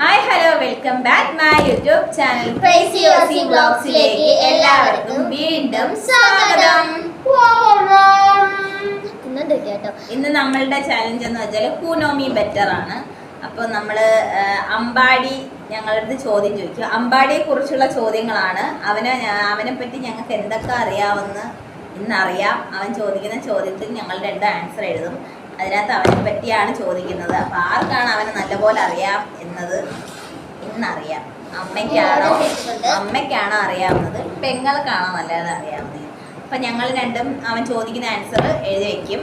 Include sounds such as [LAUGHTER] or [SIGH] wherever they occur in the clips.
Hi hello welcome back my YouTube channel Crazy ഓസി ബ്ലോഗ്സിലേക്ക് എല്ലാവർക്കും വീണ്ടും സ്വാഗതം. കേട്ടോ ഇന്ന് നമ്മളുടെ ചലഞ്ച് എന്ന് വെച്ചാൽ ഹൂനോമി ബെറ്റർ ആണ്. അപ്പോൾ നമ്മൾ അമ്പാടി ഞങ്ങളുടെ അടുത്ത് ചോദ്യം ചോദിക്കും. അമ്പാടിയെ കുറിച്ചുള്ള ചോദ്യങ്ങളാണ്. അവനെ അവനെ പറ്റി ഞങ്ങൾക്ക് എന്തൊക്കെ അറിയാമെന്ന് ഇന്നറിയാം. അവൻ ചോദിക്കുന്ന ചോദ്യത്തിൽ ഞങ്ങൾ രണ്ട് ആൻസർ എഴുതും. അതിനകത്ത് അവനെ പറ്റിയാണ് ചോദിക്കുന്നത്. അപ്പൊ ആർക്കാണ് അവനെ നല്ലപോലെ അറിയാം എന്നത് ഇന്നറിയാം. അമ്മയ്ക്കാണോ? അമ്മയ്ക്കാണോ അറിയാവുന്നത്? പെങ്ങൾക്കാണോ നല്ലത് അറിയാവുന്നത്? അപ്പം ഞങ്ങൾ രണ്ടും അവൻ ചോദിക്കുന്ന ആൻസർ എഴുതി വെക്കും.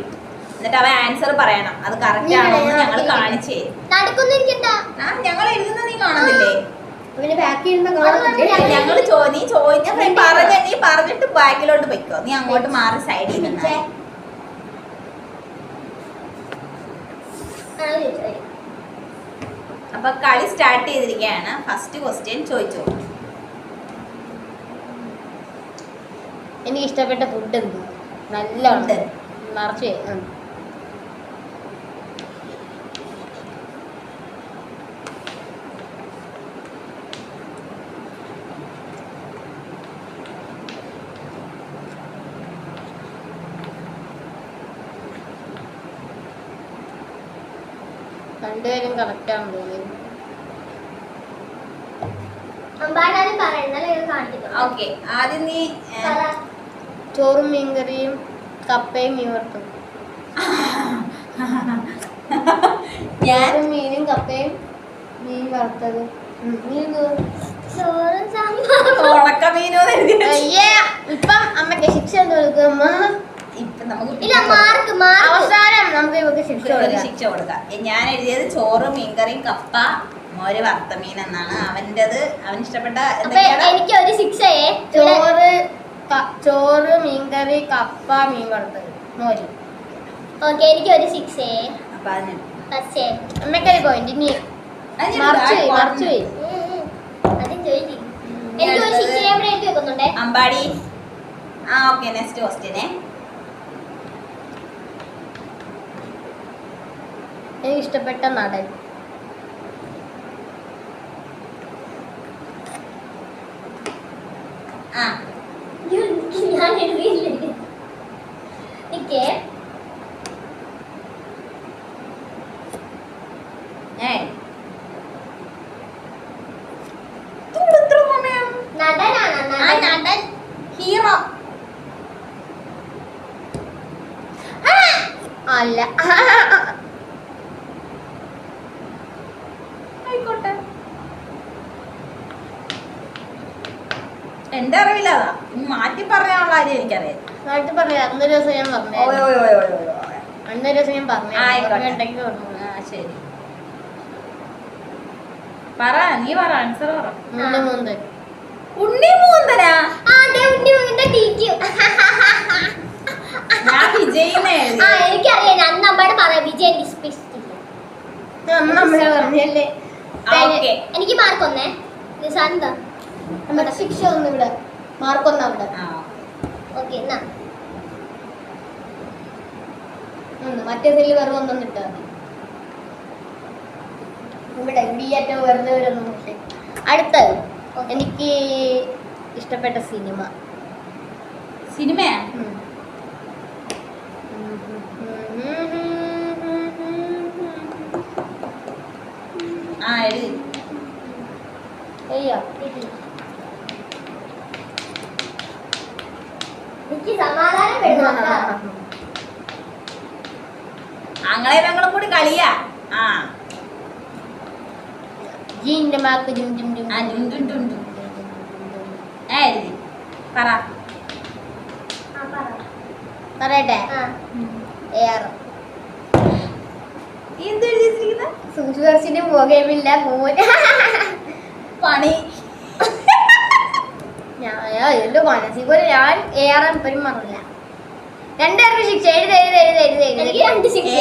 എന്നിട്ട് അവൻ ആൻസർ പറയണം. അത് കറക്റ്റ് ആണോ എന്ന് ഞങ്ങൾ കാണിച്ചു തരും. ഞങ്ങൾ എഴുതുന്നത് നീ കാണുന്നില്ലേ? ഞങ്ങൾ നീ ചോദിച്ച നീ പറഞ്ഞിട്ട് ബാക്കിലോട്ട് പൊയ്ക്കോ. നീ അങ്ങോട്ട് മാറി സൈഡിൽ നിന്നാ അപ്പൊ കളി സ്റ്റാർട്ട് ചെയ്തിരിക്കുകയാണ്. ഫസ്റ്റ് ക്വസ്റ്റ്യൻ ചോദിച്ചു? എനിക്ക് ഇഷ്ടപ്പെട്ട ഫുഡ് എന്ത്? നല്ല ഉണ്ട് നിറച്ച് രണ്ടുപേരും കറക്റ്റാണ് കാണിക്കുന്നു ഓക്കെ ആദ്യം നീ. ചോറും മീൻകറിയും കപ്പയും മീൻ വറുത്തും ഞാൻ മീനും കപ്പയും മീൻ വറുത്തത്? ചോറും സാമ്പാറും. ഇപ്പം അമ്മയ്ക്ക് ശിക്ഷ എന്ത് അവസാനം നമുക്ക് ഇവക്ക് ശിക്ഷ ശിക്ഷ കൊടുക്കാം. ഞാൻ എഴുതിയത് ചോറ് മീൻകറി കപ്പ മോര് വറുത്തമീൻ എന്നാണ്. അവന്റെത് അവൻ ഇഷ്ടപ്പെട്ട എനിക്ക് ഒരു ശിക്ഷയെ. ചോറ് ചോറ് മീൻകറി കപ്പ മീൻ വറുത്തത് മോര്. ഓക്കെ എനിക്ക് ഒരു ശിക്ഷയെ. പക്ഷേ അമ്മക്കൊരു പോയിന്റ് ഇനി അതിന് മറച്ചു പോയി ആ മറച്ചു പോയി. അതും ചോദിക്കും എനിക്ക് ഒരു ശിക്ഷയെ ഇവിടെ എഴുതി വെക്കുന്നുണ്ടേ. അമ്പാടി. ആ ഓക്കെ നെക്സ്റ്റ് ക്വസ്റ്റ്യനെ എനിക്ക് ഇഷ്ടപ്പെട്ട നടൻ? ആ. ഞാൻ എഴുതിയില്ലേ നിക്കേ ഞാൻ തുള്ളു ഇത്ര സമയം നടനാണ് ആ നടൻ ഹീറോ അല്ല ആയിക്കോട്ടെ എന്റെ അറിവില്ല അതാ ഇനി മാറ്റി പറയാനുള്ള കാര്യം എനിക്കറിയാം നാട്ടിൽ പറയാം അന്നൊരു ദിവസം ഞാൻ ഓയ് പറഞ്ഞു ഓയ് ഓയ് ഓയ് ഓയ് ഓയ്. അന്നൊരു ദിവസം ഞാൻ പറഞ്ഞു ആയിക്കോട്ടെ. ഉണ്ടെങ്കിൽ പറഞ്ഞു ആ ശരി പറ നീ പറ ആൻസർ പറ മൂന്ന് മൂന്ന് ഉണ്ണി മൂന്തനാ ആ അതെ ഉണ്ണി മുങ്ങിന്റെ ടീക്ക് ഞാൻ വിജയിനെ ആ എനിക്കറിയാം ഞാൻ അന്ന് അമ്പാട് പറയാം വിജയ് എനിക്ക് ഇഷ്ടമില്ല അന്ന് നമ്മളെ പറഞ്ഞല്ലേ ഓക്കെ എനിക്ക് മാർക്ക് ഒന്നേ. നിസാന്താ നമ്മുടെ ശിക്ഷ ഒന്ന് ഇവിടെ. മാർക്ക് ഒന്നാ അവിടെ ഓക്കെ എന്നാ. ഒന്ന് മറ്റേ സെല്ല് വെറും ഒന്നും ഇട്ടാ ഇവിടെ ഇടിയേറ്റം വെറുതെ വരുന്നു അടുത്തത്. എനിക്ക് ഇഷ്ടപ്പെട്ട സിനിമ സിനിമയാ? ആ എഴുതി അയ്യോ ആങ്ങളെ ഞങ്ങളും കൂടി കളിയാ. ആ. ജീന്റെ മാക്ക് ജും ജും ജും ആ, ജും ജും ജും ജും. എഴുതി. പറ. പറയട്ടെ? ആ. ഏറെ നീ എന്ത് എഴുതിയിരിക്കുന്നത് മോൻ പണി. ഞാൻ എന്റെ മനസ്സിൽ പോലെ ഞാൻ ഏറെ ഇപ്പം മറന്നില്ല. രണ്ടായിരം ശിക്ഷ. എഴുതി എഴുതി എഴുതി എഴുതി എനിക്ക് രണ്ട് ശിക്ഷ.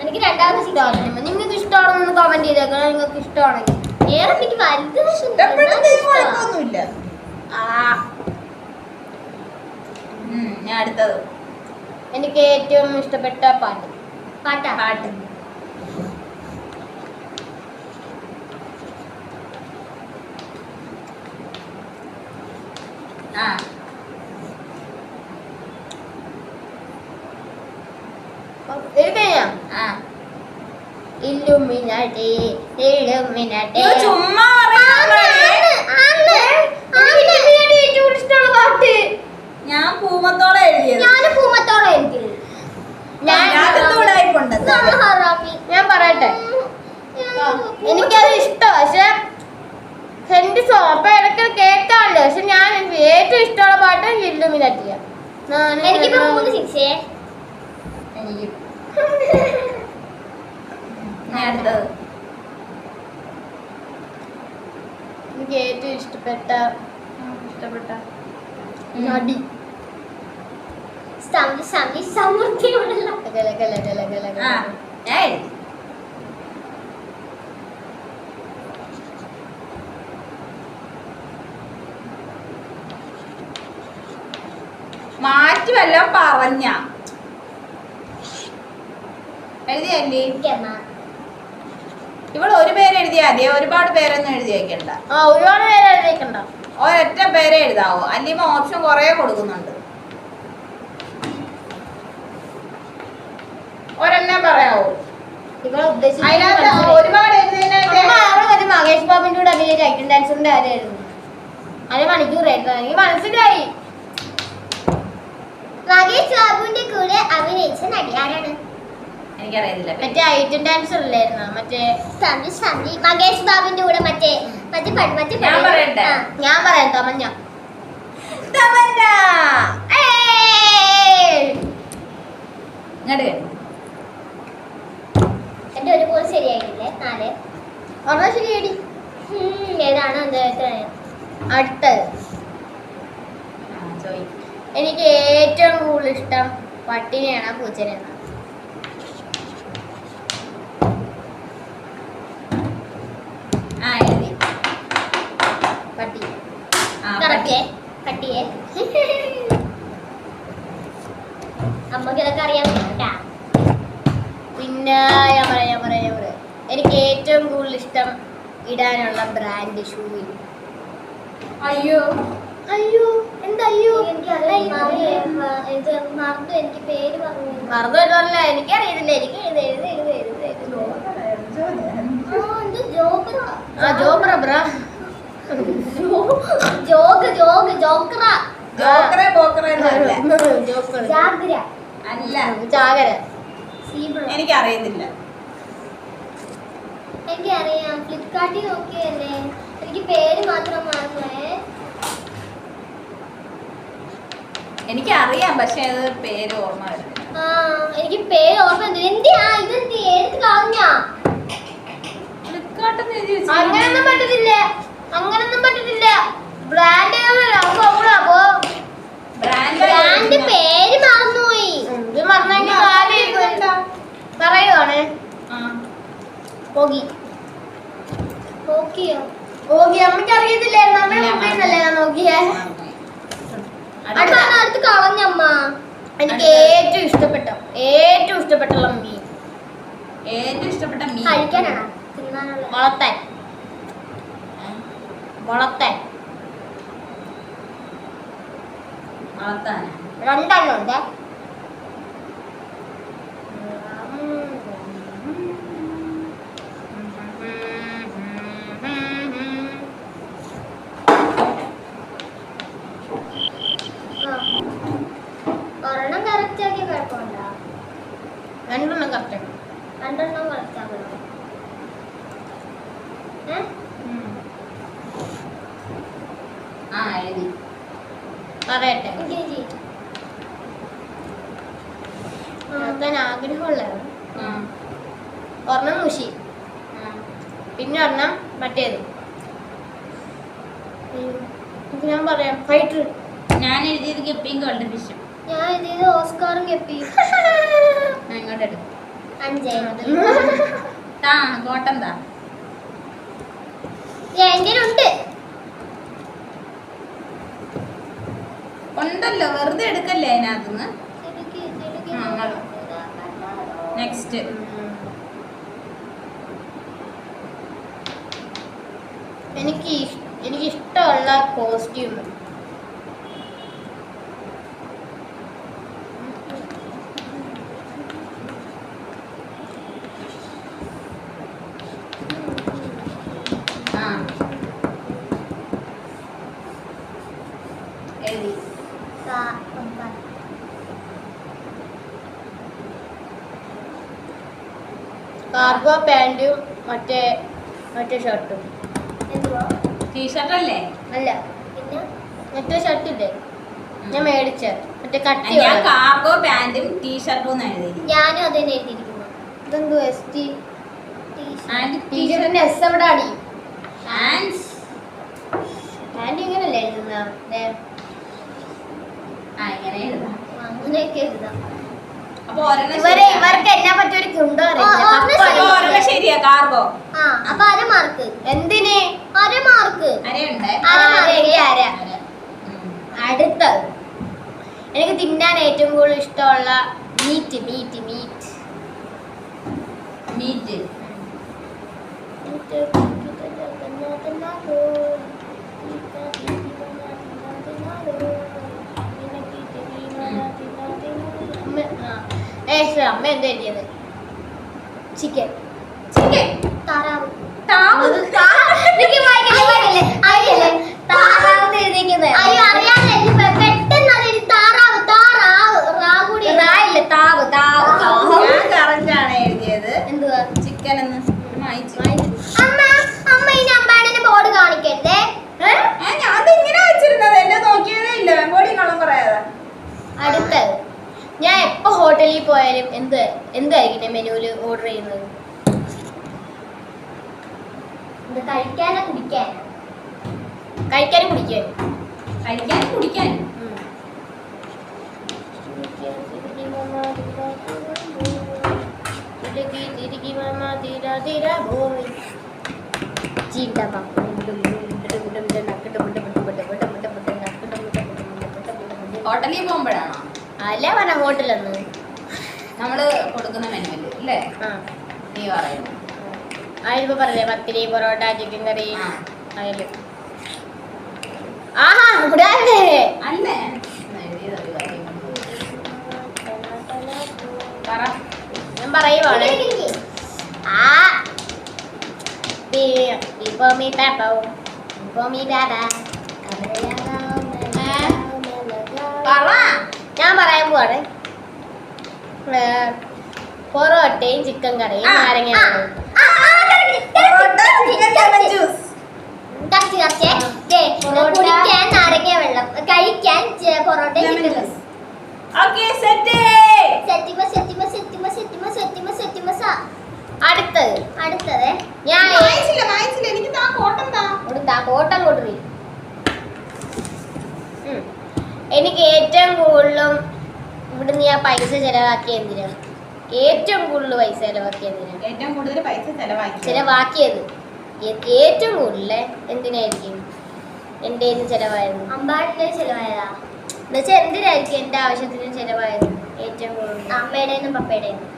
എനിക്ക് രണ്ടാമത്തെ ശിക്ഷ നിങ്ങൾക്ക് ഇഷ്ടമാണെന്ന് കമന്റ് ചെയ്തേക്കണം നിങ്ങൾക്ക് ഇഷ്ടമാണെങ്കിൽ. ഏറെ എനിക്ക് വലുത് ആ. ഞാൻ അടുത്തത്. എനിക്ക് ഏറ്റവും ഇഷ്ടപ്പെട്ട പാട്ട്. பாட்டா? பாட்டு. ஆ. இருக்கேன் ஆ. இல்லுமினாட்டி இல்லுமினாட்டி. சும்மா എന്റെ സോ അപ്പൊ ഇടയ്ക്ക് കേൾക്കാമല്ലോ പക്ഷെ ഞാൻ എനിക്ക് ഏറ്റവും ഇഷ്ടമുള്ള പാട്ട് ഇല്ലുമിനാട്ടിയ എനിക്കിപ്പോ മൂന്ന് ശിക്ഷയെ എനിക്ക്. എനിക്ക് ഏറ്റവും ഇഷ്ടപ്പെട്ട ഇഷ്ടപ്പെട്ട. നടി. സമി പറഞ്ഞ. എഴുതിയല്ലേ ഇവൾ ഒരു പേര് എഴുതിയാ മതിയെ ഒരുപാട് പേരൊന്നും എഴുതി വെക്കണ്ട. ഒരുപാട് പേര് എഴുതിയേക്കണ്ട ഒരൊറ്റ പേരെ എഴുതാവോ. അല്ലെങ്കിൽ ഓപ്ഷൻ കുറേ കൊടുക്കുന്നുണ്ട്. ഒരെണ്ണം പറയാവോ. ഒരുപാട് മഹേഷ് ബാബുന്റെ കൂടെ അഭിനയിച്ച ഐറ്റം ഡാൻസറിന്റെ ആരായിരുന്നു അര മണിക്കൂർ എനിക്ക് മനസ്സിലായി. മകേഷ് ബാബുവിന്റെ കൂടെ അഭിനയിച്ച നടി ആരാണ് എനിക്കറിയത്തില്ല മറ്റേ ഐറ്റം ഡാൻസർ അല്ലായിരുന്നു മറ്റേ മകേഷ് ബാബുവിന്റെ കൂടെ മറ്റേ മറ്റേ പടി മറ്റേ ഞാൻ. പറയട്ടെ? പറയാം തമഞ്ഞ എന്റെ ഒരു പോൾ ശരിയായില്ലേ നാല്. ഒരെണ്ണം ഏതാണ് എന്താ? അടുത്തത്. എനിക്ക് ഏറ്റവും കൂടുതൽ ഇഷ്ടം പട്ടിനെയാണ് പൂച്ചനെയാണ് പട്ടി. കറക്റ്റേ. കട്ടിയേ അമ്മയ്ക്ക് ഇതൊക്കെ അറിയാൻ പിന്നെ ഞാൻ പറയാം ഞാൻ പറയാം ഞാൻ പറയാം. എനിക്ക് ഏറ്റവും കൂടുതൽ ഇഷ്ടം ഇടാനുള്ള ബ്രാൻഡ് ഷൂവിൽ അയ്യോ. അയ്യോ ഇത് മറന്നു എനിക്ക് പേര് പറഞ്ഞു മറന്നു വരുമല്ല എനിക്കറിയത്തില്ല. എനിക്ക് എഴുതി എഴുതി എഴുതി എഴുതി എഴുതി. ആ, ജോബ്ര ബ്രാ. ജോഗ് ജോഗ് ജാഗ്ര അല്ല. എനിക്കറിയത്തില്ല. എനിക്കറിയാം. ഫ്ലിപ്കാർട്ടിൽ നോക്കിയല്ലേ എനിക്ക് പേര് മാത്രം മറന്നേ. എനിക്കറിയാം പക്ഷെ അത് പേര് ഓർമ്മ ആ എനിക്ക് പേര് ഓർമ്മ എന്തിയാ ഇതെന്ത്? എടുത്ത് കളഞ്ഞാ അങ്ങനൊന്നും പറ്റത്തില്ല. അങ്ങനൊന്നും പറ്റത്തില്ല. ബ്രാൻഡ് അപ്പൊ ബ്രാൻഡ് പേര് മറന്നുപോയി ഇത് മറന്നെങ്കിൽ കാര്യം പറയുവാണ് പോകി. നോക്കിയോ പോകി. അമ്മയ്ക്ക് അറിയത്തില്ലായിരുന്നു. അമ്മ നിന്നല്ലേ ഞാൻ നോക്കിയേ? അടുത്ത് കളഞ്ഞമ്മ എനിക്ക് ഏറ്റവും ഇഷ്ടപ്പെട്ട ഏറ്റവും ഇഷ്ടപ്പെട്ടുള്ള മീൻ. ഏറ്റവും ഇഷ്ടപ്പെട്ട മീൻ. കഴിക്കാനാണ്? വളത്താൻ വളത്താൻ രണ്ടെണ്ണം ഉണ്ട്. ആ. ഒരെണ്ണം കറക്റ്റ് ആക്കിയ കുഴപ്പമുണ്ടോ രണ്ടെണ്ണം കറക്റ്റ് രണ്ടെണ്ണം കറക്റ്റ് ആക്കണം ആ എഴുതി. പറയട്ടെ. നടത്താൻ ആഗ്രഹമുള്ളതാണ്. ഒരെണ്ണം മുഷി. പിന്നെ ഒരെണ്ണം മറ്റേത്. ഞാൻ പറയാം. ഫൈറ്റർ ഞാൻ എഴുതിയത് ഗപ്പിയും ഗോൾഡൻ ഫിഷും ഞാൻ എഴുതിയത് ഓസ്കാറും കെപ്പിയും ഞാൻ ഇങ്ങോട്ട് എടുക്കും അഞ്ചേ. താ. കോട്ടൻ താ ഉണ്ട്. ഉണ്ടല്ലോ വെറുതെ എടുക്കല്ലേ അതിനകത്തുനിന്ന്. നെക്സ്റ്റ് എനിക്ക് എനിക്ക് ഇഷ്ടമുള്ള കോസ്റ്റ്യൂം കാർഗോ പാന്റും മറ്റേ മറ്റേ ഷർട്ടും. ടീഷർട്ടല്ലേ ടീഷർട്ട് അല്ലേ? അല്ല പിന്നെ? മറ്റേ ഷർട്ടില്ലേ? ഞാൻ മേടിച്ച. മറ്റേ കട്ടി ഞാൻ കാർഗോ പാന്റും ടീഷർട്ടും എഴുതി ഞാനും അത് തന്നെ എഴുതിയിരിക്കുന്നു. ഇതെന്തോ എസ് ടി ടീഷർട്ടിന്റെ എസ് എവിടെ അടി? പാന്റ് ഇങ്ങനല്ലേ എഴുതുന്ന? അങ്ങനെയൊക്കെ എഴുതാം. ഇവരെ. ഇവർക്ക് എന്നെ പറ്റി ഒരു കുണ്ടോ ശരിയാ കാർബോ ആ അപ്പൊ അര മാർക്ക് എന്തിന് അര മാർക്ക്. അടുത്തത് എനിക്ക് തിന്നാൻ ഏറ്റവും കൂടുതൽ ഇഷ്ടമുള്ള മീറ്റ് മീറ്റ് മീറ്റ് മീറ്റ് അമ്മ എന്താ എഴുതിയത് ചിക്കൻ. ചിക്കൻ. താറാവ്. താറാവ്? എഴുതിയിരിക്കുന്നത്. അയ്യോ ഞാൻ എപ്പോ ഹോട്ടലിൽ പോയാലും എന്ത് എന്തായിരിക്കും മെനുവിൽ ഓർഡർ ചെയ്യുന്നത്? കഴിക്കാനോ കുടിക്കാനോ? കഴിക്കാനും കുടിക്കാനും കഴിക്കാനും കുടിക്കാനും. ഹോട്ടലിൽ പോകുമ്പോഴാണോ? അല്ല പറഞ്ഞ ഹോട്ടലെന്ന് നമ്മൾ കൊടുക്കുന്ന മെനുവിൽ അല്ലേ നീ പറയുന്നു. അതിലിപ്പോ പറഞ്ഞേ പത്തിരി പൊറോട്ട ചിക്കൻ കറി അതിൽ ആഹാ ഇവിടെ അല്ലേ? ഞാൻ പറയുവാണ്. ആ. ഇപ്പൊ മീ പാപ്പോ. ഇപ്പൊ മീ ബാബ പറ. ഞാൻ പറയാൻ പോവാണ് പൊറോട്ടയും ചിക്കൻ കറിയും നാരങ്ങ. കുടിക്കാൻ നാരങ്ങ വെള്ളം കഴിക്കാൻ പൊറോട്ട ചിക്കൻ ജ്യൂസ് അടുത്തത് അടുത്തത് ഞാൻ എനിക്ക് കോട്ടം കൊടുത്താ എനിക്ക് ഏറ്റവും കൂടുതലും ഇവിടുന്ന് ഞാൻ പൈസ ചെലവാക്കിയ എന്തിനാ? ഏറ്റവും കൂടുതൽ പൈസ ചെലവാക്കിയ എന്തിനാ? ഏറ്റവും കൂടുതൽ പൈസ ചെലവാക്കി. ചെലവാക്കിയത്. ഏ- ഏറ്റവും കൂടുതൽ എന്തിനായിരിക്കും? എന്റെ കയ്യിൽ നിന്ന് ചെലവായത്? അമ്പാടിന്റെ ചെലവായതാ. എന്നുവെച്ചാൽ എന്തിനായിരിക്കും എന്റെ ആവശ്യത്തിന് ചെലവായത്? ഏറ്റവും കൂടുതൽ. അമ്മയുടെയും പപ്പയുടെയും.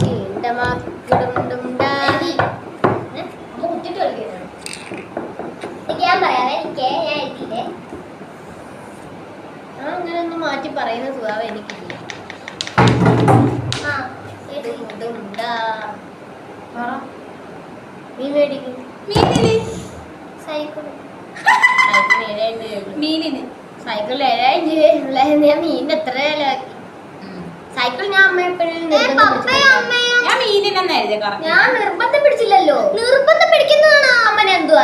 ചീണ്ടമാക്കിടുണ്ടുണ്ടാ. അമ്മ കുത്തിട്ട് കളിക്കുന്നത് എനിക്ക് ഞാൻ പറയാവേ എനിക്ക് ഞാൻ എഴുതിയില്ലേ ആ അങ്ങനെ ഒന്ന് മാറ്റി പറയുന്ന സ്വഭാവം എനിക്കില്ല. സൈക്കിളിൽ [LAUGHS] ഏഴായിരം രൂപയുള്ള ഞാൻ മീനിന്. എത്ര വിലയാക്കി സൈക്കിൾ ഞാൻ ഞാൻ ഞാൻ നിർബന്ധം പിടിച്ചില്ലല്ലോ. നിർബന്ധം പിടിക്കുന്നതാണോ അമ്മനെ എന്തുവാ?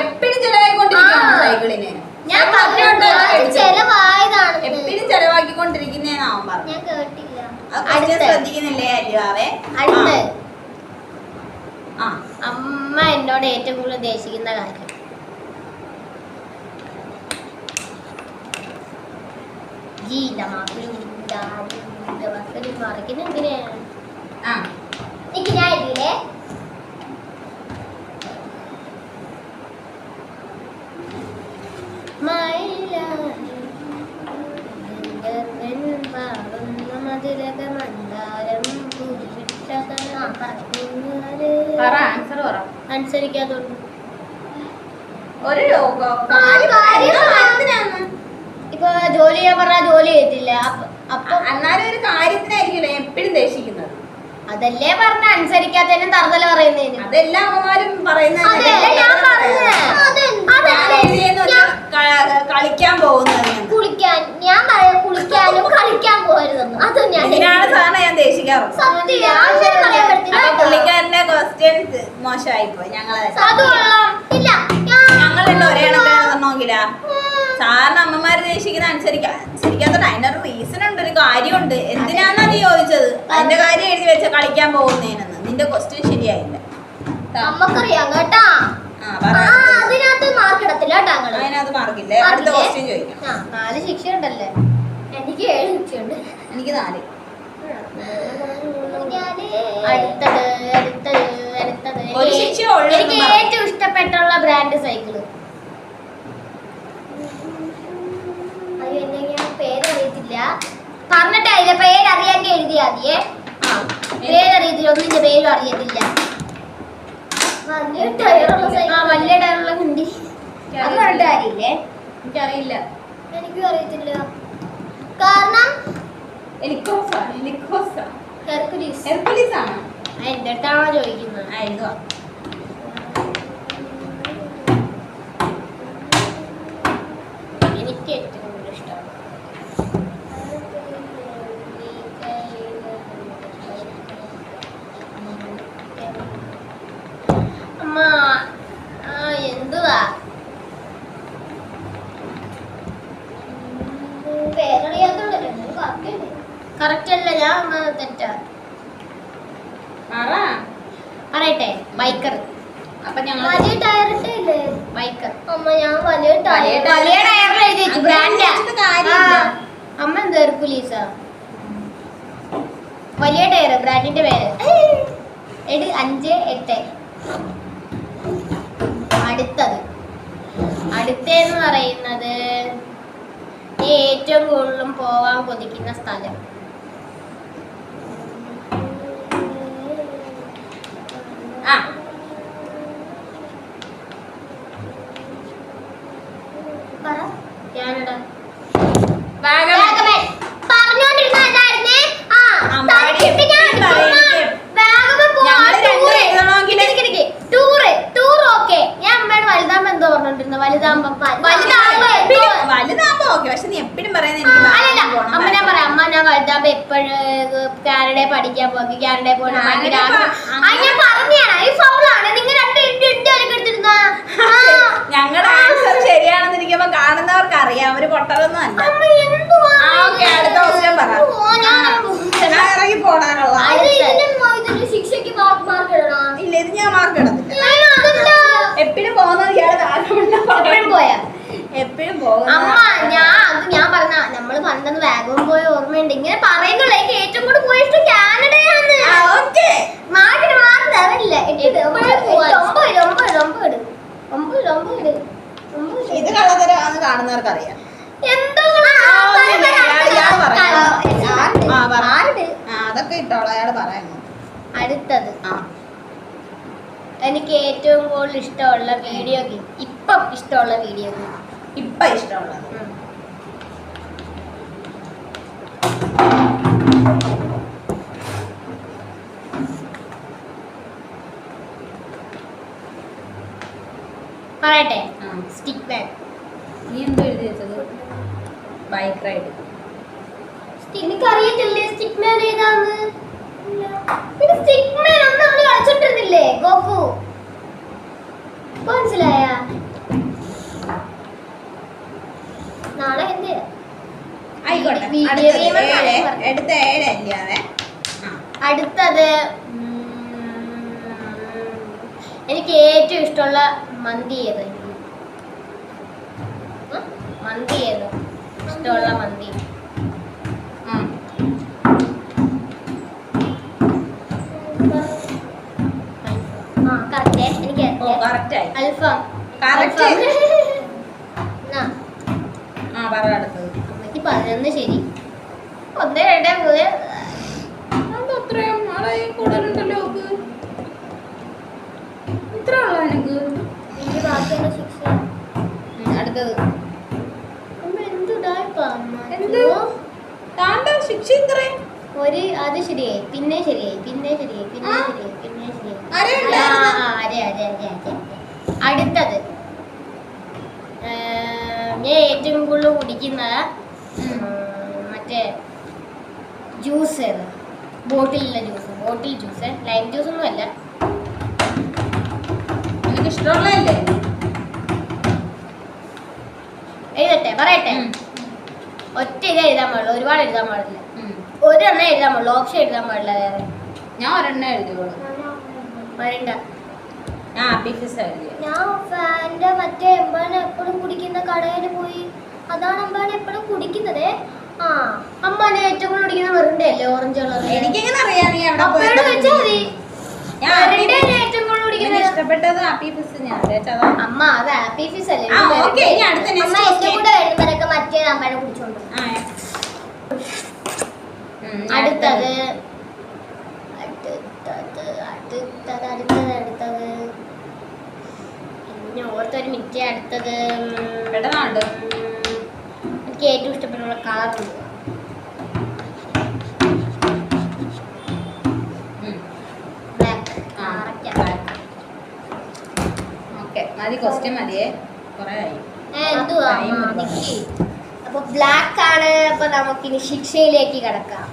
എപ്പോഴും ചെലവായിക്കൊണ്ടിരിക്കുകയാണ് ആ. സൈക്കിളിന്. ഞാൻ പറഞ്ഞോണ്ട് അത് എപ്പോഴും ചെലവാക്കിക്കൊണ്ടിരിക്കുന്നേന്നാവും പറഞ്ഞു. ശ്രദ്ധിക്കുന്നില്ലേ അല്ലുവാവേ അടുത്ത്. ആ. അമ്മ എന്നോട് ഏറ്റവും കൂടുതൽ ഉദ്ദേശിക്കുന്ന കാര്യം. മറിക്കുന്ന എന്തിനാണ്? ആ. എനിക്ക് ഞാൻ ഇതിലേ അനുസരിക്കാത്തോണ്ട്. ഒരു? ഇപ്പൊ ജോലി ചെയ്യാൻ പറഞ്ഞാൽ ജോലി ചെയ്തില്ല അപ്പ- എന്നാലും ഒരു കാര്യത്തിനായിരിക്കില്ല എപ്പോഴും ദേഷിക്കുന്നത് അതല്ലേ പറഞ്ഞ അനുസരിക്കാത്തതിനും തറുതല പറയുന്നതിനും. അതെല്ലാം അമ്മമാരും പറയുന്നത് കളിക്കാൻ പോകുന്നത് കുളിക്കാൻ ഞാൻ പറയാം കുളിക്കാനും കളിക്കാൻ പോകരുതെന്ന് അതും ഞാൻ ഇതിനാണ് സാറിന് ഞാൻ കേട്ടോ. പുള്ളിക്കാരന്റെ ക്വസ്റ്റ്യൻസ് മോശമായി പോയി ഞങ്ങളെ അത് ഇല്ല ഞാൻ ഞങ്ങളുണ്ട് ഒരേ കണക്കിലാണെന്നുണ്ടെങ്കിലാ സാറിന് അമ്മമാര് ദേശിക്കുന്ന അനുസരിക്കാ അനുസരിക്കാത്തോണ്ട് അതിനൊരു റീസൺ ഉണ്ട് ഒരു കാര്യമുണ്ട്. എന്തിനാന്നാ നീ ചോദിച്ചത്? അതിന്റെ കാര്യം എഴുതി വെച്ച കളിക്കാൻ പോകുന്നതിനെന്ന് നിന്റെ ക്വസ്റ്റ്യൻ ശരിയായില്ല. നമുക്കറിയാം നമ്മക്കറിയാം കേട്ടാ. അതിനകത്ത് മാർക്ക് ഇടത്തില്ല അതിനകത്ത് മാർക്കില്ലേ അടുത്ത മാർക്കില്ലേ? ക്വസ്റ്റ്യൻ ചോദിക്കാം. ആ നാല് ശിക്ഷ ഉണ്ടല്ലേ എനിക്ക് ഏഴ് ശിക്ഷയുണ്ട്. എനിക്ക് നാല്. അടുത്തത് അടുത്തത് അടുത്തത്. എനിക്ക്. ഏറ്റവും ഇഷ്ടപ്പെട്ടുള്ള ബ്രാൻഡ് സൈക്കിൾ അയ്യോ എന്നെ ഞാൻ പേരറിയത്തില്ല പറഞ്ഞിട്ട് അതിന്റെ പേര് അറിയാമെങ്കിൽ എഴുതിയാ മതിയേ. പേരറിയത്തില്ല. ഒന്നിന്റെ പേരും അറിയത്തില്ല. വലിയ ടയറുള്ള ആ സൈക്കിൾ വലിയ ടയറുള്ള ഹിന്ദി അത് പറഞ്ഞിട്ട് കാര്യമില്ലേ എനിക്കറിയില്ല. എനിക്കും അറിയത്തില്ല. കാരണം? എലിക്കോസ എലിക്കോസ ഹെർക്കുലീസ്. ഹെർക്കുലീസ് ആണ് ആ, എന്റെ അടുത്താണോ ചോദിക്കുന്നത്? ആ എഴുതുക എനിക്ക് ഏറ്റവും കൂടുതൽ ഇഷ്ടം അമ്മ ആ എന്തുവാ പേരറിയാത്തോണ്ടല്ലേ കറക്റ്റ് അല്ല ഞാൻ തെറ്റാ. പറ. പറയട്ടെ ബൈക്കർ അപ്പൊ ഞങ്ങൾ വലിയ ടയറിന്റെ ഇല്ലേ? ബൈക്കർ അമ്മ ഞാൻ വലിയ ടയർ വലിയ ടയറിൽ എഴുതി വെച്ചു. അങ്ങനെ ബ്രാൻഡാ അമ്മ എന്താ ഹെർക്കുലീസാ വലിയ ടയർ ബ്രാൻഡിന്റെ പേര്. എട് അഞ്ച് എട്ട്. അടുത്തത്. അടുത്തേന്ന് പറയുന്നത് നീ ഏറ്റവും കൂടുതലും പോവാൻ കൊതിക്കുന്ന സ്ഥലം. ആ പറ കാനഡ വാഗമൺ. വാഗമൺ. പറഞ്ഞോണ്ടിരുന്ന എന്തായിരുന്നേ? ആ, അമ്പാടി തട്ടിട്ട് ഞാൻ എപ്പോഴും ചുമ്മാ പറയും. വാഗമൺ പോവാം, ഞങ്ങൾ രണ്ടും ടൂറ്. എഴുതണമെങ്കിൽ ഇരിക്ക് ഇരിക്ക്. ടൂറ് ടൂർ ഓക്കെ ഞാൻ അമ്മയുടെ വലുതാകുമ്പോ എന്തോ പറഞ്ഞോണ്ടിരുന്നത് വലുതാകുമ്പോ വലുതാകുമ്പോ എന്തോ എപ്പോഴും വലുതാകുമ്പോ ഓക്കെ പക്ഷെ നീ എപ്പോഴും പറയുന്നത് എനിക്ക് അല്ലല്ല വാഗമൺ പോണം, അമ്മ ഞാൻ വാഗമൺ. പറയാം അമ്മ ഞാൻ വലുതാകുമ്പോ എപ്പോഴും കാനഡയിൽ പഠിക്കാൻ പോകും കാനഡയിൽ പോകണം ഭയങ്കര കാനഡ ആഗ്രഹം പ- ആ ഞാൻ പറഞ്ഞാണ് ഈ ഫൗളാണ് നിങ്ങൾ രണ്ട് ഇണ്ട് ഇണ്ട് അലക്ക് എടുത്തിരുന്ന ഞങ്ങളുടെ ആൻസർ ശരിയാണെന്നിരിക്കുമ്പോ കാണുന്നവർക്ക് അറിയാം അവർ പൊട്ടലൊന്നും അല്ല അമ്മ എന്തുവാ ആ ഓക്കെ അടുത്ത ക്വസ്റ്റ്യൻ പറ ഓ, ഞാൻ ആ, ഞാൻ ഇറങ്ങി പോടാനുള്ള അത് ഇതിനും ഇതിനും ശിക്ഷയ്ക്ക് മാർക്ക് ഇടണം ഇല്ല ഇത് ഞാൻ മാർക്ക് ഇടത്തില്ല അയ്യോ, അതെന്താ? എപ്പോഴും പോകുന്നത് ഇയാൾ എപ്പോഴും പോയാ എപ്പോഴും പോകുന്നത് അമ്മ ഞാൻ അത് ഞാൻ പറഞ്ഞ നമ്മൾ പണ്ടൊന്ന് വാഗമൺ പോയ ഓർമ്മയുണ്ട് ഇങ്ങനെ പറയുന്നുള്ളൂ എനിക്ക് ഏറ്റവും കൂടുതൽ പോയിട്ട് കാനഡയാണ് ആ ഓക്കെ മാർക്കിന് മാർക്ക് തരില്ല എട്ട് എപ്പോഴും പോവാൻ. ഒമ്പത് ഒമ്പത് ഒമ്പത് ഒമ്പത് ഒമ്പത് ഒമ്പത് ഇത് കള്ളത്തരമാണെന്ന് കാണുന്നവർക്ക് അറിയാം എന്തോ ആ, ഓക്കേ, ഇയാൾ ഇയാൾ പറയാം. ആ, പറ. ആരുണ്ട് ആ അതൊക്കെ ഇട്ടോളൂ അയാൾ പറയാൻ അടുത്തത്. ആ. എനിക്ക് ഏറ്റവും കൂടുതൽ ഇഷ്ടമുള്ള വീഡിയോ ഗെയിം ഇപ്പം ഇഷ്ടമുള്ള വീഡിയോ ഗെയിം. ഇപ്പൊ ഇഷ്ടമുള്ളത്. പറയട്ടെ. സ്റ്റിക്ക് മാൻ നീ എന്തോ എഴുതി വെച്ചത്? ബൈക്ക് റൈഡ് എനിക്കറിയത്തില്ലേ? സ്റ്റിക്ക് മാൻ ഏതാന്ന്? പിന്നെ സ്റ്റിക്മാൻ അന്ന് നമ്മൾ കളിച്ചിട്ടിരുന്നില്ലേ ഗോകു മനസ്സിലായ? നാളെ എന്ത്? അടുത്തത് എനിക്ക് ഏറ്റവും ഇഷ്ടമുള്ള മന്തി ഏത് ഉം? മന്തി ഏതോ ഇഷ്ടമുള്ള മന്തി. എനിക്ക് അൽഫാം. പതിനൊന്ന് [LAUGHS] ശരി. ഒന്ന് രണ്ട് മൂന്ന്. അത് അത്രയും ആളെ കൂടുതലുണ്ടല്ലോ ഓക്ക് ഇത്ര ഉള്ള എനിക്ക്. എനിക്ക് ബാക്കിയുള്ള ശിക്ഷ അടുത്തത് അമ്മ എന്തുടായിപ്പാ അമ്മ എന്ത്? താണ്ട ശിക്ഷ ഒരു അത് ശരിയായി. പിന്നെ ശരിയായി. പിന്നെ ശരിയായി. പിന്നെ? ശരിയായി. പിന്നെ ശരിയായി. അടുത്തത്. ഞാൻ ഏറ്റവും കൂടുതൽ കുടിക്കുന്നത് മറ്റേ ജ്യൂസ് ഏത്? ബോട്ടിലുള്ള juice. Bottle juice. Lime juice ഒന്നും അല്ല. എനിക്ക് ഇഷ്ടമുള്ളതല്ലേ? എഴുതട്ടെ പറയട്ടെ. ഒറ്റ ഇത് എഴുതാൻ പാടില്ല ഒരുപാട് എഴുതാൻ പാടില്ല. ഒരെണ്ണം എഴുതാൻ പാടില്ല ഓപ്ഷൻ എഴുതാൻ പാടില്ല വേറെ. ഞാൻ ഒരെണ്ണം എഴുതിയോളൂ വേണ്ട ഞാൻ ഹാപ്പി ഫിസ് എഴുതിയ. ഞാൻ ഫാന്റെ മറ്റേ എപ്പോഴും കുടിക്കുന്ന കടയിൽ പോയി അതാണ് എപ്പോഴും കുടിക്കുന്നത്. ആ അമ്പാനെ ഏറ്റവും കൂടുതൽ കുടിക്കുന്ന വെറുതെ അല്ലേ ഓറഞ്ച് കളർ എനിക്കെങ്ങനെ അറിയാം നീ എവിടെ പോയത്? വെച്ചാൽ മതി. ഇഷ്ടപ്പെട്ടത് ഹാപ്പി ഫിസ് ഞാൻ അമ്മ അത് ഹാപ്പി ഫീസ് അല്ലേ അടുത്ത. കൂടെ വരുമ്പോഴൊക്കെ മറ്റേ കുടിച്ചോണ്ട് അടുത്തത്. അടുത്തത് അടുത്തത് അടുത്തത് അടുത്തത്. പിന്നെ ഓർത്തൊരു മിനിറ്റ് അടുത്തത് ഉം, എനിക്ക് ഏറ്റവും ഇഷ്ടപ്പെട്ട ഓക്കെ മതി ക്വസ്റ്റ്യൻ മതിയേ. കുറേ ആയി. എന്തുവാ? അപ്പൊ ബ്ലാക്ക് ആണ് അപ്പൊ നമുക്കിനി ശിക്ഷയിലേക്ക് കിടക്കാം.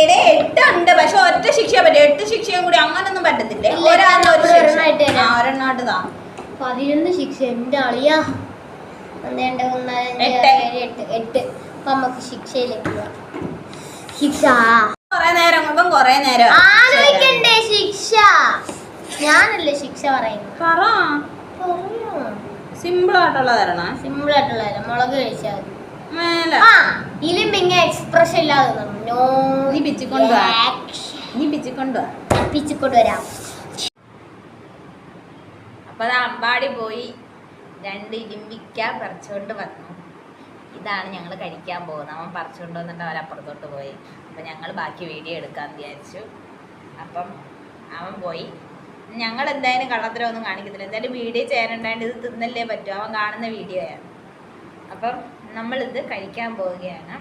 എടേ എട്ടുണ്ട് പക്ഷെ ഒറ്റ ശിക്ഷ പറ്റും. എട്ട് ശിക്ഷയും കൂടി അങ്ങനൊന്നും പറ്റത്തില്ലേ. ഇല്ല, ഒരാളിന് ഒരു നമ്മൾ ശിക്ഷ. ആ, ഒരെണ്ണമായിട്ട് താ. പതിനൊന്ന് ശിക്ഷ എന്റെ അളിയാ. ഒന്ന് രണ്ട് മൂന്ന് നാല് അഞ്ച് എട്ട്. ആറ് ഏഴ് എട്ട് എട്ട്. അപ്പൊ നമുക്ക് ശിക്ഷയിലേക്ക് പോവാം. ശിക്ഷ. കൊറേ നേരം കൊറേ നേരം ആലോചിക്കണ്ടേ ശിക്ഷ. ഞാനല്ലേ ശിക്ഷ പറയുന്നത്? പറ. സിമ്പിൾ ആയിട്ടുള്ള തരണേ. സിമ്പിൾ ആയിട്ടുള്ള മുളക് കഴിച്ചാൽ മതി. മേലെ. ആ ഇലിമ്പിങ്ങ എക്സ്പ്രഷൻ ഇല്ലാതെ നിന്നു. നോ നീ പിച്ചിക്കൊണ്ട് വാ. action. നീ പിച്ചിക്കൊണ്ട് വാ. പിച്ചിക്കൊണ്ട് വരാം. അപ്പോൾ അത് അമ്പാടി പോയി. രണ്ട് ഇടിമ്പിക്ക പറിച്ചുകൊണ്ട് വന്നു. ഇതാണ് ഞങ്ങൾ കഴിക്കാൻ പോകുന്നത്. അവൻ പറിച്ചുകൊണ്ട് വന്നിട്ട് അവൻ അപ്പുറത്തോട്ട് പോയി. അപ്പം ഞങ്ങൾ ബാക്കി വീഡിയോ എടുക്കാൻ വിചാരിച്ചു. അപ്പം അവൻ പോയി. ഞങ്ങൾ എന്തായാലും കള്ളത്തരം ഒന്നും കാണിക്കുന്നില്ല. എന്തായാലും വീഡിയോ ചേരണ്ടായിട്ട് ഇത് തിന്നല്ലേ പറ്റും. അവൻ കാണുന്ന വീഡിയോ ആണ്. അപ്പം നമ്മളിത് കഴിക്കാൻ പോവുകയാണ്?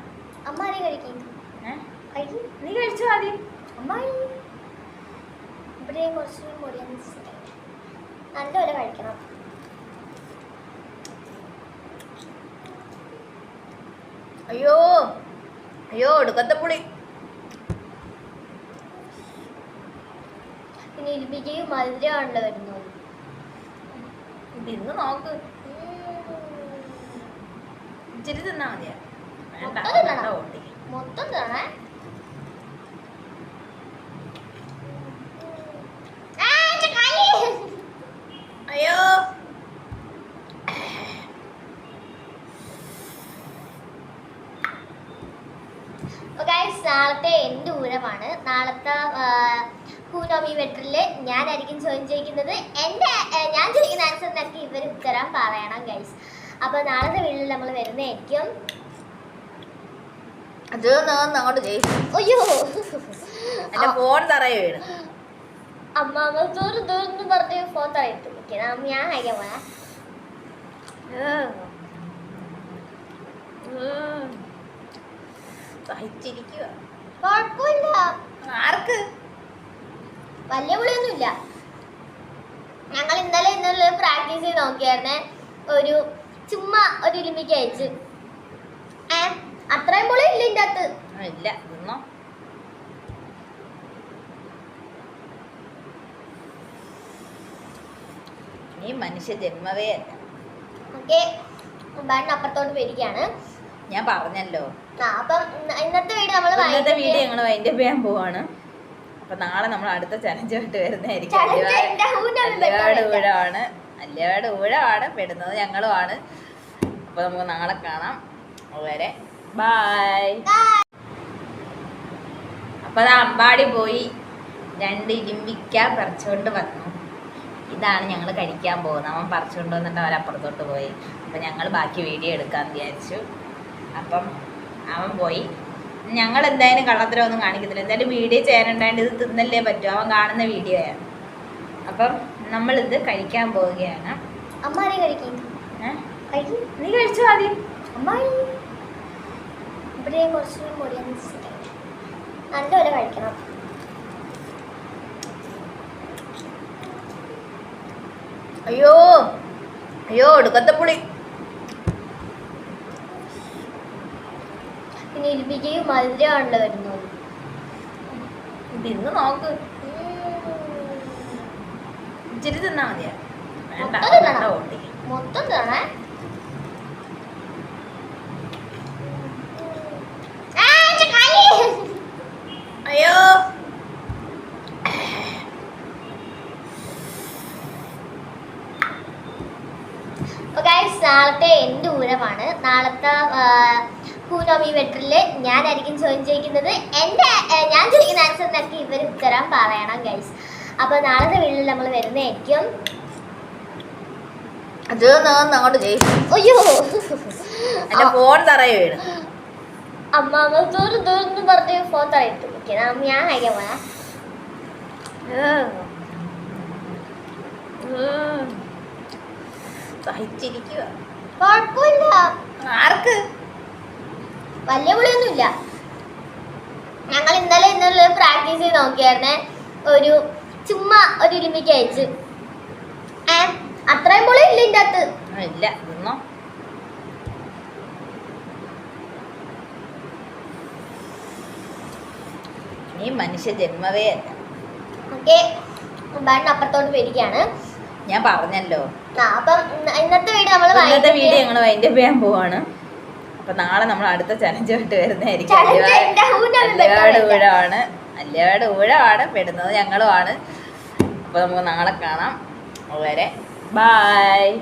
നീ കഴിച്ചു ആദ്യം? നല്ലപോലെ കഴിക്കണം. അയ്യോ. അയ്യോ എടുക്കത്തെ പുളി. പിന്നെ ഇരിപ്പിക്കുകയും മധുരമാണല്ലോ വരുന്നത്. ഇതിന്ന് നോക്ക്. ഇച്ചിരി തിന്നാ മതിയാ. വേണ്ട മൊത്തം തിന്നണം. വേണ്ട ഓട്ടി മൊത്തം തരണേ അയ്യോ നാളത്തെ എന്റെ ഊഴമാണ് നാളത്തെ ഹൂനോമി വെട്ടറിൽ ഞാനായിരിക്കും ചോദ്യം ചോദിക്കുന്നത് എന്റെ ഞാൻ ചോദിക്കുന്ന ആൻസർ നിനക്ക് ഇവർ ഉത്തരം പറയണം ഗൈസ് അപ്പോൾ നാളത്തെ വീട്ടിൽ നമ്മൾ വരുന്നതായിരിക്കും. അത് അങ്ങോട്ട് അയ്യോ. എന്റെ ഫോൺ തറയെ വീണ് അമ്മാമ്മ ദൂരം ദൂരം പറഞ്ഞ് ഫോൺ തറയിട്ടു ഓക്കെ ഞാൻ കഴിക്കാൻ പോയാ സഹിച്ചിരിക്കുക കുഴപ്പമില്ല. ആർക്ക്? വലിയ പുളിയൊന്നുമില്ല ഞങ്ങൾ ഇന്നലെ ഇന്നലെ പ്രാക്ടീസ് ചെയ്ത് നോക്കിയായിരുന്നേ. ഒരു ചുമ്മാ ഒരു ഇലിമിക്ക് അയച്ച് ഏ? അത്രയും പുളി ഇല്ല ഇതിന്റെ അകത്ത്. ഇല്ല നീ മനുഷ്യ ജന്മവേ അല്ല. ഓക്കെ. ബാഡിന് അപ്പുറത്തോട്ട് വരികയാണ് ഞാൻ പറഞ്ഞല്ലോ. അപ്പം ഇന്നത്തെ വീഡിയോ നമ്മൾ ഇന്നത്തെ വീഡിയോ ഞങ്ങൾ വൈൻഡ് അപ്പ് ചെയ്യാൻ പോവാണ്. അപ്പൊ നാളെ നമ്മൾ അടുത്ത ചലഞ്ചായിട്ട് വരുന്നതായിരിക്കും. അല്ലയാട് ഊഴമാണ് അല്ലയാട് ഊഴമാണ്. പെടുന്നത് ഞങ്ങളുമാണ് അപ്പൊ നമുക്ക് നാളെ കാണാം. അതുവരെ ബായ് അപ്പൊ അത് അമ്പാടി പോയി. രണ്ട് ഇരുമ്പിക്ക പറിച്ചുകൊണ്ട് വന്നു. ഇതാണ് ഞങ്ങൾ കഴിക്കാൻ പോകുന്നത്. അവൻ പറിച്ചുകൊണ്ട് വന്നിട്ട് അവൻ അപ്പുറത്തോട്ട് പോയി. അപ്പം ഞങ്ങൾ ബാക്കി വീഡിയോ എടുക്കാമെന്ന് വിചാരിച്ചു. അപ്പം അവൻ പോയി. ഞങ്ങൾ എന്തായാലും കള്ളത്തരം ഒന്നും കാണിക്കത്തില്ല എന്തായാലും വീഡിയോ ചേരണ്ടായിട്ട് ഇത് തിന്നല്ലേ പറ്റും. അവൻ കാണുന്ന വീഡിയോയാണ് അപ്പം നമ്മളിത് കഴിക്കാൻ പോവുകയാണ്. അമ്മ കഴിക്കും. നീ കഴിച്ചോ ആദ്യം? ഇവിടെ കുറച്ച് നല്ലപോലെ കഴിക്കണം. അയ്യോ. അയ്യോ ഒടുക്കത്തെ പുളി. നിരൂപിക്കുകയും മധുരമാണല്ലോ വരുന്നത്. ഇതിന്ന് നോക്ക്. ഇച്ചിരി തിന്നാ മതിയാ. മൊത്തം തിന്നണം. അയ്യോ. നാളത്തെ എന്റെ ഊരമാണ് നാളത്തെ ഹൂനോമി വെട്ടറിൽ ഞാനായിരിക്കും ചോദ്യം ചോദിക്കുന്നത്. എന്റെ ഞാൻ ചോദിക്കുന്ന ആൻസറിനൊക്കെ ഇവർ ഉത്തരം പറയണം ഗൈസ് അപ്പോൾ നാളത്തെ വീട്ടിൽ നമ്മൾ വരുന്നതായിരിക്കും. അത് അങ്ങോട്ട് ജയിച്ചു. അയ്യോ. എന്റെ ഫോൺ തറയെ വീണ്. അമ്മാമ്മ ദൂരം ദൂരം പറഞ്ഞ് ഫോൺ തറയിട്ടു ഞാൻ കഴിക്കാൻ പോയാ സഹിച്ചിരിക്കുക കുഴപ്പമില്ല ആർക്ക്? വലിയ പുളിയൊന്നുമില്ല ഞങ്ങൾ ഇന്നലെ ഇന്നലെ പ്രാക്ടീസ് ചെയ്ത് നോക്കിയായിരുന്നേ. ഒരു ചുമ്മാ ഒരു ഇലിമിക്ക് അയച്ച്. ഏ അത്രയും പുളി ഇല്ല ഇതിന്റെ അകത്ത്. ഇല്ല നീ മനുഷ്യ ജന്മവേ അല്ല. ഓക്കെ ബാഡിന് അപ്പുറത്തോട്ട് പേടിക്കാണ്. ഞാൻ പറഞ്ഞല്ലോ. ആ അപ്പം ഇന്നത്തെ വീഡിയോ നമ്മൾ ഇന്നത്തെ വീഡിയോ ഞങ്ങൾ വൈൻഡ് അപ്പ് ചെയ്യാൻ പോവാണ്. അപ്പൊ നാളെ നമ്മൾ അടുത്ത ചലഞ്ച് ചലഞ്ചുമായിട്ട് വരുന്നതായിരിക്കും. അല്ലയാട് ഊഴമാണ് അല്ലയാട് ഊഴമാണ് പെടുന്നത് ഞങ്ങളുമാണ്. അപ്പൊ നമുക്ക് നാളെ കാണാം. അതുവരെ. ബായ്.